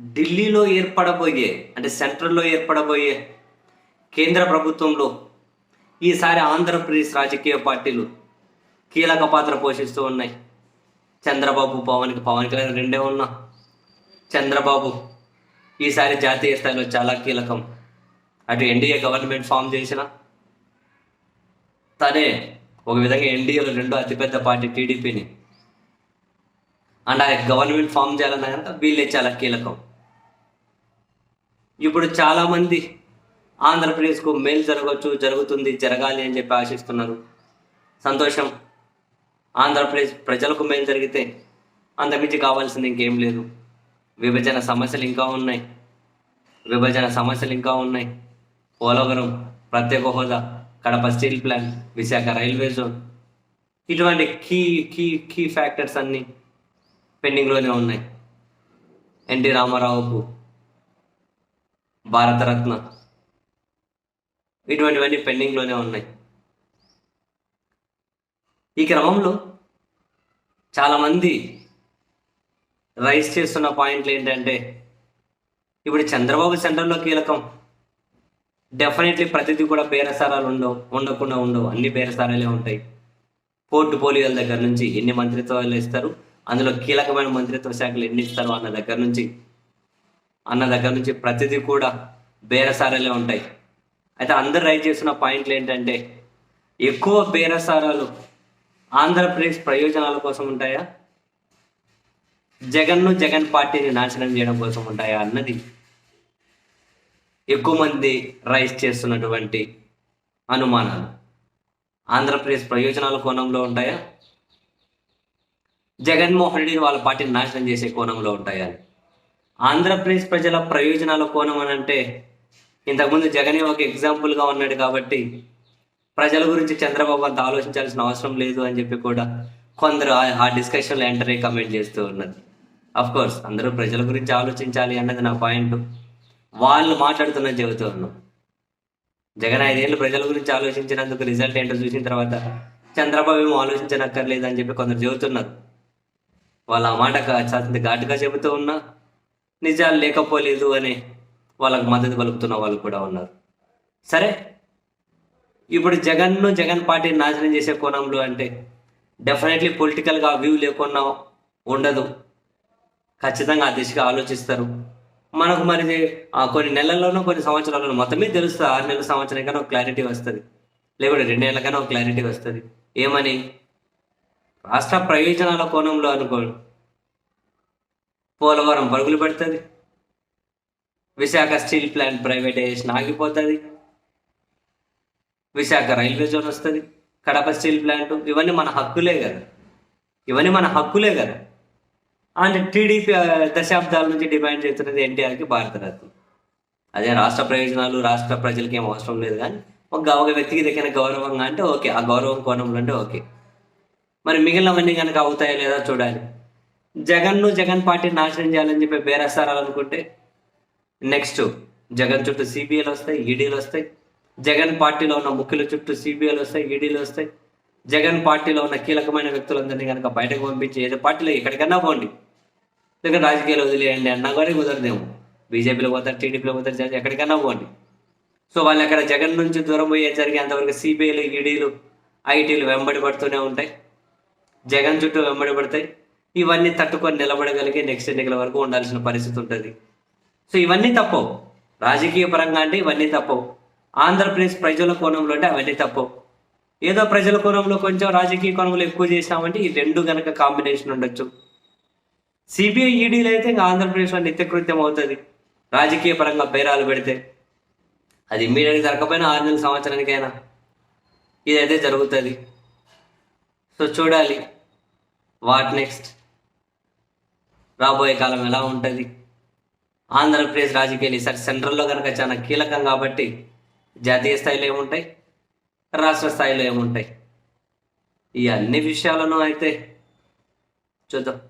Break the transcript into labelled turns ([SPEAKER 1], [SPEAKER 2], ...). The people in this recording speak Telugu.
[SPEAKER 1] ఢిల్లీలో ఏర్పడబోయే అంటే సెంట్రల్లో ఏర్పడబోయే కేంద్ర ప్రభుత్వంలో ఈసారి ఆంధ్రప్రదేశ్ రాజకీయ పార్టీలు కీలక పాత్ర పోషిస్తూ ఉన్నాయి. చంద్రబాబు పవన్కి పవన్ కళ్యాణ్ రెండే ఉన్నా. చంద్రబాబు ఈసారి జాతీయ స్థాయిలో చాలా కీలకం. అటు ఎన్డీఏ గవర్నమెంట్ ఫామ్ చేసిన తనే ఒక విధంగా ఎన్డీఏలో రెండో అతిపెద్ద పార్టీ టీడీపీని. అండ్ ఆ గవర్నమెంట్ ఫామ్ చేయాలన్నా కనుక వీళ్ళే చాలా కీలకం. ఇప్పుడు చాలామంది ఆంధ్రప్రదేశ్కు మేలు జరగవచ్చు జరుగుతుంది జరగాలి అని చెప్పి ఆశిస్తున్నారు. సంతోషం. ఆంధ్రప్రదేశ్ ప్రజలకు మేలు జరిగితే అంతమించి కావాల్సింది ఇంకేం లేదు. విభజన సమస్యలు ఇంకా ఉన్నాయి. విభజన సమస్యలు ఇంకా ఉన్నాయి. పోలవరం ప్రత్యేక హోదా Kadapa steel plant Visakha railway zone. ఇటువంటి కీ కీ కీ ఫ్యాక్టర్స్ అన్నీ పెండింగ్లోనే ఉన్నాయి. ఎన్టీ రామారావుకు భారతరత్న ఇటువంటివన్నీ పెండింగ్లోనే ఉన్నాయి. ఈ క్రమంలో చాలామంది రైస్ చేస్తున్న పాయింట్లు ఏంటంటే ఇప్పుడు చంద్రబాబు సెంటర్లో కీలకం. డెఫినెట్లీ ప్రతిదీ కూడా బేరసారాలు ఉండవు ఉండకుండా ఉండవు. అన్ని బేరసారాలే ఉంటాయి. పోర్టు పోలియోల దగ్గర నుంచి ఎన్ని మంత్రిత్వాలు ఇస్తారు అందులో కీలకమైన మంత్రిత్వ శాఖలు ఎన్ని ఇస్తారు అన్న దగ్గర నుంచి అన్న దగ్గర నుంచి ప్రతిదీ కూడా బేరసారాలే ఉంటాయి. అయితే అందరు రైట్ చేస్తున్న పాయింట్లు ఏంటంటే ఎక్కువ బేరసారాలు ఆంధ్రప్రదేశ్ ప్రయోజనాల కోసం ఉంటాయా? జగన్ను జగన్ పార్టీని నాశనం చేయడం కోసం ఉంటాయా అన్నది ఎక్కువ మంది రైస్ చేస్తున్నటువంటి అనుమానాలు. ఆంధ్రప్రదేశ్ ప్రయోజనాల కోణంలో ఉంటాయా? జగన్మోహన్ రెడ్డి వాళ్ళ పార్టీని నాశనం చేసే కోణంలో ఉంటాయా? ఆంధ్రప్రదేశ్ ప్రజల ప్రయోజనాల కోణం అని అంటే ఇంతకుముందు జగనే ఒక ఎగ్జాంపుల్గా ఉన్నాడు కాబట్టి ప్రజల గురించి చంద్రబాబు అంత ఆలోచించాల్సిన అవసరం లేదు అని చెప్పి కూడా కొందరు ఆ- డిస్కషన్లో ఎంటర్ అయ్యి కమెంట్ చేస్తూ ఉన్నది. అఫ్ కోర్స్ అందరూ ప్రజల గురించి ఆలోచించాలి అన్నది నా పాయింట్ వాళ్ళు మాట్లాడుతున్నది చెబుతూ ఉన్నాం జగన్ ఐదేళ్ళు ప్రజల గురించి ఆలోచించినందుకు రిజల్ట్ ఏంటో చూసిన తర్వాత చంద్రబాబు ఏమో ఆలోచించనక్కర్లేదు అని చెప్పి కొందరు చెబుతున్నారు. వాళ్ళు ఆ మాట ఘాటుగా చెబుతూ ఉన్నా నిజాలు లేకపోలేదు అని వాళ్ళకు మద్దతు పలుకుతున్న వాళ్ళు కూడా ఉన్నారు. సరే ఇప్పుడు జగన్ను జగన్ పార్టీని నాశనం చేసే కోణంలో అంటే డెఫినెట్లీ పొలిటికల్గా వ్యూ లేకుండా ఉండదు. ఖచ్చితంగా ఆ దిశగా ఆలోచిస్తారు. మనకు మరి ఆ కొన్ని నెలల్లోనో కొన్ని సంవత్సరాల్లోనో మొత్తమే తెలుస్తుంది. ఆరు నెలల సంవత్సరానికైనా ఒక క్లారిటీ వస్తుంది. లేకుంటే రెండేళ్ళకైనా ఒక క్లారిటీ వస్తుంది. ఏమని? రాష్ట్ర ప్రయోజనాల కోణంలో అనుకోండి. పోలవరం పరుగులు పెడుతుంది. విశాఖ స్టీల్ ప్లాంట్ ప్రైవేటైజేషన్ ఆగిపోతుంది. విశాఖ రైల్వే జోన్ వస్తుంది. కడప స్టీల్ ప్లాంట్ ఇవన్నీ మన హక్కులే కదా. ఇవన్నీ మన హక్కులే కదా. అండ్ టీడీపీ దశాబ్దాల నుంచి డిమాండ్ చేస్తున్నది ఎన్టీఆర్కి భారతరత్న. అదే రాష్ట్ర ప్రయోజనాలు రాష్ట్ర ప్రజలకి ఏం అవసరం లేదు కానీ ఒక ఒక వ్యక్తికి దక్కిన గౌరవంగా అంటే ఓకే. ఆ గౌరవం కోణంలో అంటే ఓకే. మరి మిగిలినవన్నీ కనుక అవుతాయా లేదా చూడాలి. జగన్ను జగన్ పార్టీని నాశనం చేయాలని చెప్పి బేరసారాలనుకుంటే నెక్స్ట్ జగన్ చుట్టూ సిబిఐలు వస్తాయి ఈడీలు వస్తాయి. జగన్ పార్టీలో ఉన్న ముఖ్యుల చుట్టూ సిబిఐలు వస్తాయి ఈడీలు వస్తాయి. జగన్ పార్టీలో ఉన్న కీలకమైన వ్యక్తులందరినీ కనుక బయటకు పంపించి ఏదో పార్టీలో ఎక్కడికన్నా పోండి. లేక రాజకీయాలు వదిలేయండి అన్నా కూడా కుదరదేమో. బీజేపీలో పోతారు టీడీపీలో పోతారు జగన్ ఎక్కడికన్నా పోండి. సో వాళ్ళు అక్కడ జగన్ నుంచి దూరం పోయే అంతవరకు సిబిఐలు ఈడీలు ఐటీలు వెంబడి పడుతూనే ఉంటాయి. జగన్ చుట్టూ వెంబడి పడతాయి. ఇవన్నీ తట్టుకొని నిలబడగలిగే నెక్స్ట్ ఎన్నికల వరకు ఉండాల్సిన పరిస్థితి ఉంటుంది. సో ఇవన్నీ తప్పవు. రాజకీయ పరంగా అంటే ఇవన్నీ తప్పవు. ఆంధ్రప్రదేశ్ ప్రజల కోణంలో అంటే అవన్నీ తప్పవు. ఏదో ప్రజల కోణంలో కొంచెం రాజకీయ కోణంలో ఎక్కువ చేసామంటే ఈ రెండు గనక కాంబినేషన్ ఉండొచ్చు. సిబిఐ ఈడీలు అయితే ఇంకా ఆంధ్రప్రదేశ్లో నిత్యకృత్యం అవుతుంది. రాజకీయ పరంగా బేరాలు పెడితే. అది ఇమ్మీడియట్గా జరగకపోయినా ఆరు నెలల సంవత్సరానికైనా ఇదైతే జరుగుతుంది. సో చూడాలి. వాట్ నెక్స్ట్ రాబోయే కాలం ఎలా ఉంటుంది? ఆంధ్రప్రదేశ్ రాజకీయాలు ఈసారి సెంట్రల్లో కనుక చాలా కీలకం కాబట్టి జాతీయ స్థాయిలో ఏముంటాయి? రాష్ట్ర స్థాయిలో ఏముంటాయి? ఈ అన్ని విషయాలను అయితే చూద్దాం.